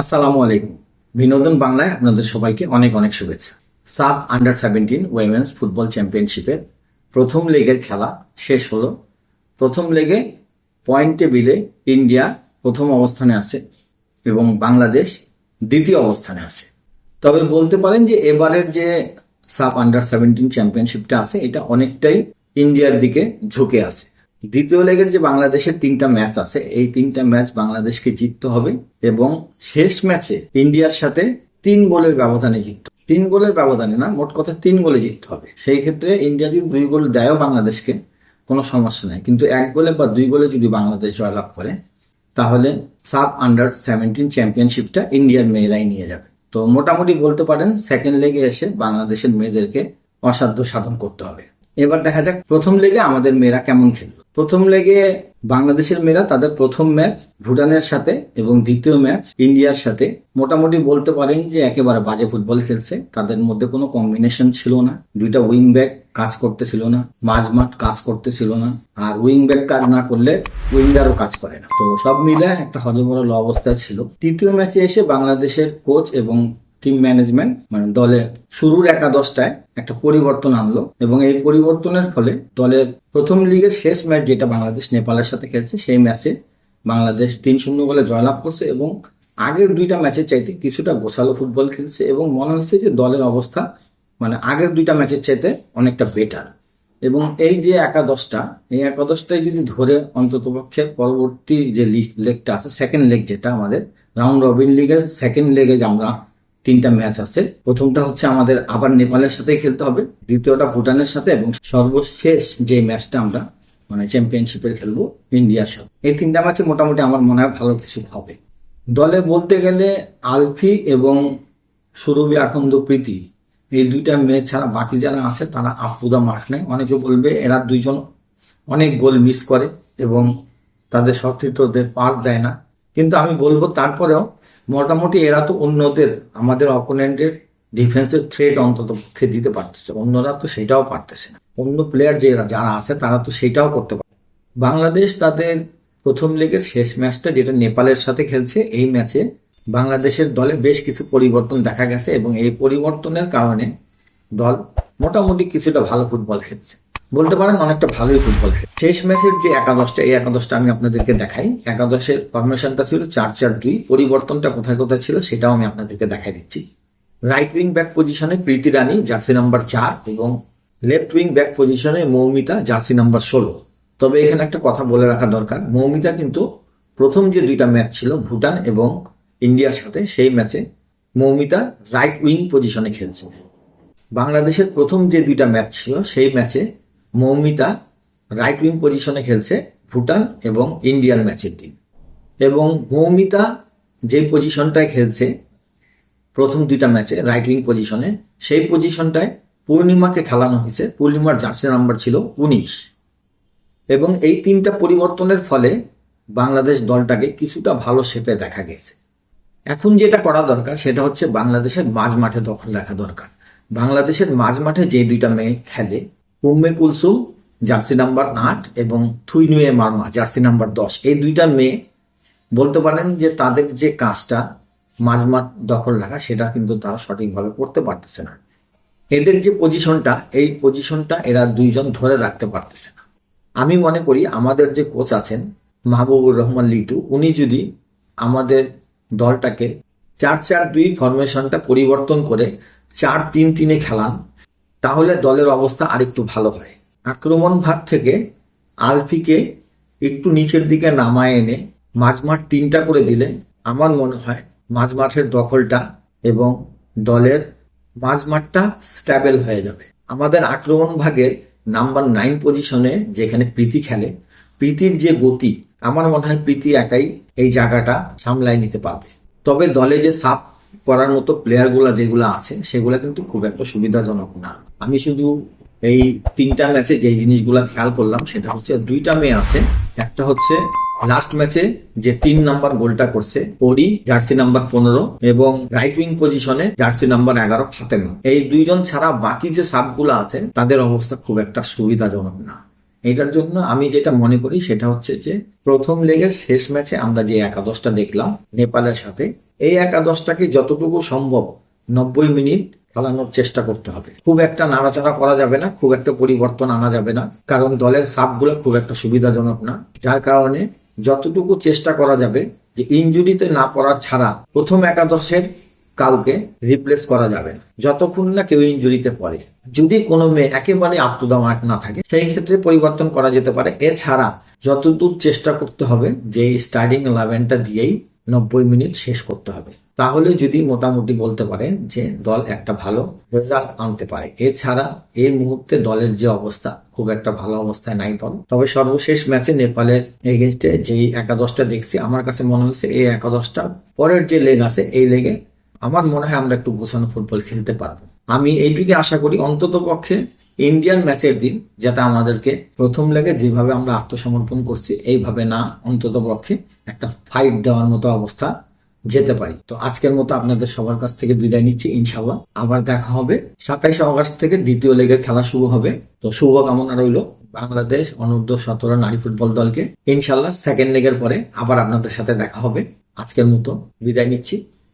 আসসালামু আলাইকুম। বিনোদন বাংলায় আপনাদের সবাইকে অনেক অনেক শুভেচ্ছা। Sub under seventeen women's football চ্যাম্পিয়নশিপের প্রথম লেগের খেলা শেষ হলো। প্রথম লেগে পয়েন্ট টেবিলে ইন্ডিয়া প্রথম অবস্থানে আছে এবং বাংলাদেশ দ্বিতীয় অবস্থানে আছে। তবে বলতে পারেন যে এবারের যে সাব আন্ডার সেভেন্টিন চ্যাম্পিয়নশিপটা আছে, এটা অনেকটাই ইন্ডিয়ার দিকে ঝুঁকে আছে। দ্বিতীয় লেগের যে বাংলাদেশের তিনটা ম্যাচ আছে, এই তিনটা ম্যাচ বাংলাদেশকে জিততে হবে এবং শেষ ম্যাচে ইন্ডিয়ার সাথে তিন গোলের ব্যবধানে জিততে তিন গোলের ব্যবধানে না, মোট কথা তিন গোলে জিততে হবে। সেই ক্ষেত্রে ইন্ডিয়া যদি দুই গোল দেয়ও বাংলাদেশকে, কোনো সমস্যা নেই। কিন্তু এক গোলে বা দুই গোলে যদি বাংলাদেশ জয়লাভ করে, তাহলে সাব আন্ডার সেভেন্টিন চ্যাম্পিয়নশিপটা ইন্ডিয়ার মেয়েরাই নিয়ে যাবে। তো মোটামুটি বলতে পারেন, সেকেন্ড লেগে এসে বাংলাদেশের মেয়েদেরকে অসাধ্য সাধন করতে হবে। এবার দেখা যাক প্রথম লেগে আমাদের মেয়েরা কেমন খেললো প্রথম লেগে বাংলাদেশের মেয়েরা তাদের প্রথম ম্যাচ, ভুটানের সাথে এবং দ্বিতীয় ম্যাচ, ইন্ডিয়ার সাথে। মোটামুটি বলতে পারেন যে একেবারে বাজে ফুটবল খেলছে। তাদের মধ্যে কোনো কম্বিনেশন ছিল না। দুইটা উইং ব্যাক কাজ করতেছিল না। মাঝমাঠ কাজ করতেছিল না। আর উইং ব্যাক কাজ না করলে উইঙ্গারও কাজ করে না। তো সব মিলে একটা হজবরল অবস্থা ছিল। তৃতীয় ম্যাচে এসে বাংলাদেশের কোচ এবং টিম ম্যানেজমেন্ট মানে দলের শুরুর একাদশটায় একটা পরিবর্তন আনলো এবং এই পরিবর্তনের ফলে দলের প্রথম লিগের শেষ ম্যাচ যেটা বাংলাদেশ নেপালের সাথে খেলছে, সেই ম্যাচে বাংলাদেশ তিন শূন্য গোলে জয়লাভ করছে এবং আগের দুইটা ম্যাচের চাইতে কিছুটা গোছালো ফুটবল খেলছে এবং মনে হয়েছে যে দলের অবস্থা মানে আগের দুইটা ম্যাচের চাইতে অনেকটা বেটার এবং এই যে একাদশটা, এই একাদশটাই যদি ধরে অন্ততপক্ষে পরবর্তী যে লিগ লেগটা আছে সেকেন্ড লেগ যেটা আমাদের রাউন্ড রবিন লিগের সেকেন্ড লেগে যে আমরা তিনটা ম্যাচ আছে। প্রথমটা হচ্ছে আমাদের আবার নেপালের সাথে খেলতে হবে। দ্বিতীয়টা ভুটানের সাথে এবং সর্বশেষ যে ম্যাচটা আমরা মানে চ্যাম্পিয়নশিপের খেলব, ইন্ডিয়ার সাথে। এই তিনটা ম্যাচে মোটামুটি আমার মনে হয় ভালো কিছু হবে। দলে বলতে গেলে আলফি এবং সুরভি আখন্দ প্রীতি, এই দুইটা মেয়ে ছাড়া বাকি যারা আছে, তারা আফুদা মাঠ নেয়। অনেকে বলবে এরা দুইজন অনেক গোল মিস করে এবং তাদের সতীর্থদের পাস দেয় না। কিন্তু আমি বলব তারপরেও মোটামুটি এরা তো অন্যদের, আমাদের অপোনেন্টের ডিফেন্সের থ্রেড অন্তত পক্ষে দিতে পারতেছে, অন্যরা তো সেটাও পারতেছে না। অন্য প্লেয়ার যে যারা আছে, তারা তো সেটাও করতে পারে বাংলাদেশ তাদের প্রথম লেগের শেষ ম্যাচটা যেটা নেপালের সাথে খেলছে, এই ম্যাচে বাংলাদেশের দলে বেশ কিছু পরিবর্তন দেখা গেছে এবং এই পরিবর্তনের কারণে দল মোটামুটি কিছুটা ভালো ফুটবল খেলছে। বলতে পারেন অনেকটা ভালোই ফুটবল খেলে। শেষ ম্যাচের যে একাদশটা, এই একাদশটা আমি আপনাদেরকে দেখাই। একাদশের ফরমেশনটা ছিল চার চার দুই। পরিবর্তনটা কোথায় কোথায় ছিল সেটাও আমি আপনাদেরকে দেখাই দিচ্ছি। রাইট উইং ব্যাক পজিশনে প্রীতি রানী জার্সি নাম্বার চার এবং লেফট উইং ব্যাক পজিশনে মৌমিতা জার্সি নাম্বার ষোলো। তবে এখানে একটা কথা বলে রাখা দরকার। মৌমিতা কিন্তু প্রথম যে দুইটা ম্যাচ ছিল, ভুটান এবং ইন্ডিয়ার সাথে, সেই ম্যাচে মৌমিতা রাইট উইং পজিশনে খেলছে। বাংলাদেশের প্রথম যে দুইটা ম্যাচ ছিল, সেই ম্যাচে মৌমিতা রাইট উইং পজিশনে খেলছে ভুটান এবং ইন্ডিয়ার ম্যাচের দিন। এবং মৌমিতা যে পজিশনটায় খেলছে, প্রথম দুইটা ম্যাচে রাইট উইং পজিশনে সেই পজিশনটায় পূর্ণিমাকে খেলানো হয়েছে। পূর্ণিমার জার্সি নাম্বার ছিল উনিশ। এবং এই তিনটা পরিবর্তনের ফলে বাংলাদেশ দলটাকে কিছুটা ভালো শেপে দেখা গেছে। এখন যেটা করা দরকার, সেটা হচ্ছে বাংলাদেশের মাঝ মাঠে দখল রাখা দরকার। বাংলাদেশের মাঝ মাঠে যে দুইটা মেয়ে খেলে উম্মে কুলসুম জার্সি নাম্বার আট এবং থুইনুয়ে মার্মা, জার্সি নাম্বার দশ। এই দুইটা মেয়ে বলতে পারেন যে তাদের যে কাজটা মাঝমাঠ দখল রাখা, সেটা কিন্তু তারা সঠিকভাবে করতে পারতেছে না। এদের যে পজিশনটা, এই পজিশনটা এরা দুইজন ধরে রাখতে পারতেছে না। আমি মনে করি আমাদের যে কোচ আছেন মাহবুবুর রহমান লিটু, উনি যদি আমাদের দলটাকে চার চার দুই ফরমেশনটা পরিবর্তন করে চার তিন তিনে খেলান তাহলে দলের অবস্থা আরেকটু ভালো হয়। আক্রমণ ভাগ থেকে আলফিকে একটু নিচের দিকে নামায় এনে মাঝমাঠ তিনটা করে দিলে আমার মনে হয় মাঝমাঠের দখলটা এবং দলের মাঝমাঠটা স্ট্যাবেল হয়ে যাবে। আমাদের আক্রমণ ভাগের নাম্বার নাইন পজিশনে যেখানে প্রীতি খেলে, প্রীতির যে গতি, আমার মনে হয় প্রীতি একাই এই জায়গাটা সামলায় নিতে পারবে। তবে দলে যে সাপ করার মতো প্লেয়ারগুলো যেগুলো আছে, সেগুলো কিন্তু খুব একটা সুবিধাজনক না। আমি শুধু এই তিনটা ম্যাচে যে জিনিসগুলো খেয়াল করলাম, সেটা হচ্ছে দুইটা মেয়ে আছে। একটা হচ্ছে লাস্ট ম্যাচে যে তিন নাম্বার গোলটা করছে ওরি জার্সি নাম্বার পনেরো এবং রাইট উইং পজিশনে জার্সি নাম্বার এগারো ফাতেমা এই দুইজন ছাড়া বাকি যে সাবগুলো আছে, তাদের অবস্থা খুব একটা সুবিধাজনক না। এটার জন্য আমি যেটা মনে করি সেটা হচ্ছে যে প্রথম লেগের শেষ ম্যাচে আমরা যে একাদশটা দেখলাম নেপালের সাথে, এই একাদশটাকে যতটুকু সম্ভব নব্বই মিনিট খেলানোর চেষ্টা করতে হবে। খুব একটা নাড়াচাড়া করা যাবে না, খুব একটা পরিবর্তন আনা যাবে না, কারণ দলের সাপগুলো খুব একটা সুবিধাজনক না, যার কারণে যতটুকু চেষ্টা করা যাবে যে ইনজুরিতে না পড়া ছাড়া প্রথম একাদশের কাউকে রিপ্লেস করা যাবে না। যতক্ষণ না কেউ ইঞ্জুরিতে পড়ে। যদি কোনো মেয়ে একেবারে আপ টু দা মার্ক না থাকে, সেই ক্ষেত্রে পরিবর্তন করা যেতে পারে। এছাড়া যতদূর চেষ্টা করতে হবে, যে স্টার্টিং ইলেভেনটা দিয়েই নব্বই মিনিট শেষ করতে হবে। তাহলে যদি মোটামুটি বলতে পারেন যে দল একটা ভালো রেজাল্ট আনতে পারে। এছাড়া এই মুহূর্তে দলের যে অবস্থা, খুব একটা ভালো অবস্থায় নাই দল। তবে সর্বশেষ ম্যাচে নেপালের এগেনস্টে যেই একাদশটা দেখছি, আমার কাছে মনে হয়েছে এই একাদশটা পরের যে লেগ আছে, এই লেগে আমার মনে হয় আমরা একটু গোছানো ফুটবল খেলতে পারব। আমি এইটুকু আশা করি, অন্তত পক্ষে ইন্ডিয়ান ম্যাচের দিন যাতে আমাদেরকে প্রথম লেগে যেভাবে আমরা আত্মসমর্পণ করছি, এইভাবে না অন্তত পক্ষে একটা ফাইট দেওয়ার মতো অবস্থা যেতে পারি। তো আজকের মতো আপনাদের সবার কাছ থেকে বিদায় নিচ্ছি ইনশাল্লাহ আবার দেখা হবে। সাতাইশে অগস্ট থেকে দ্বিতীয় লেগের খেলা শুরু হবে। তো শুভ কামনা রইল বাংলাদেশ অনূর্ধ্ব সতেরো নারী ফুটবল দলকে। ইনশাল্লাহ সেকেন্ড লেগের পরে আবার আপনাদের সাথে দেখা হবে। আজকের মতো বিদায় নিচ্ছি।